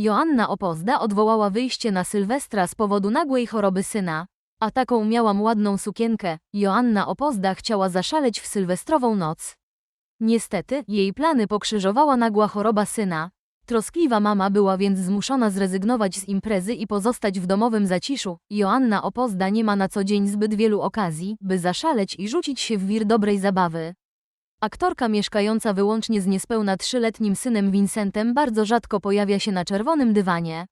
Joanna Opozda odwołała wyjście na Sylwestra z powodu nagłej choroby syna. A taką miałam ładną sukienkę. Joanna Opozda chciała zaszaleć w sylwestrową noc. Niestety, jej plany pokrzyżowała nagła choroba syna. Troskliwa mama była więc zmuszona zrezygnować z imprezy i pozostać w domowym zaciszu. Joanna Opozda nie ma na co dzień zbyt wielu okazji, by zaszaleć i rzucić się w wir dobrej zabawy. Aktorka mieszkająca wyłącznie z niespełna trzyletnim synem Vincentem bardzo rzadko pojawia się na czerwonym dywanie.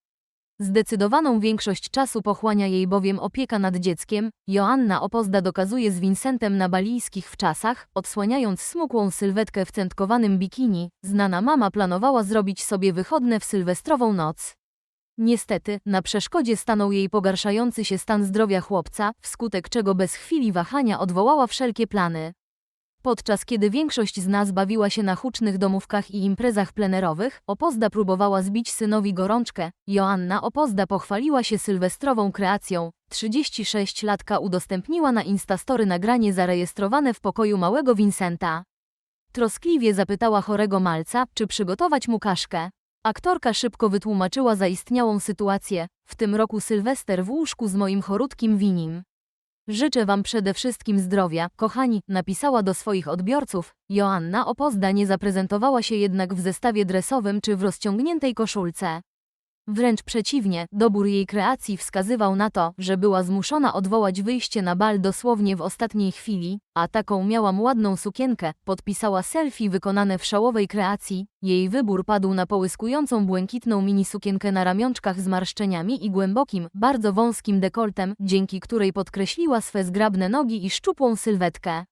Zdecydowaną większość czasu pochłania jej bowiem opieka nad dzieckiem. Joanna Opozda dokazuje z Vincentem na balijskich wczasach, odsłaniając smukłą sylwetkę w centkowanym bikini. Znana mama planowała zrobić sobie wychodne w sylwestrową noc. Niestety, na przeszkodzie stanął jej pogarszający się stan zdrowia chłopca, wskutek czego bez chwili wahania odwołała wszelkie plany. Podczas kiedy większość z nas bawiła się na hucznych domówkach i imprezach plenerowych, Opozda próbowała zbić synowi gorączkę. Joanna Opozda pochwaliła się sylwestrową kreacją. 36-latka udostępniła na Instastory nagranie zarejestrowane w pokoju małego Vincenta. Troskliwie zapytała chorego malca, czy przygotować mu kaszkę. Aktorka szybko wytłumaczyła zaistniałą sytuację. W tym roku Sylwester w łóżku z moim chorutkim winim. Życzę Wam przede wszystkim zdrowia, kochani, napisała do swoich odbiorców. Joanna Opozda nie zaprezentowała się jednak w zestawie dresowym czy w rozciągniętej koszulce. Wręcz przeciwnie, dobór jej kreacji wskazywał na to, że była zmuszona odwołać wyjście na bal dosłownie w ostatniej chwili, a taką miałam ładną sukienkę, podpisała selfie wykonane w szałowej kreacji. Jej wybór padł na połyskującą błękitną mini sukienkę na ramionczkach z marszczeniami i głębokim, bardzo wąskim dekoltem, dzięki której podkreśliła swe zgrabne nogi i szczupłą sylwetkę.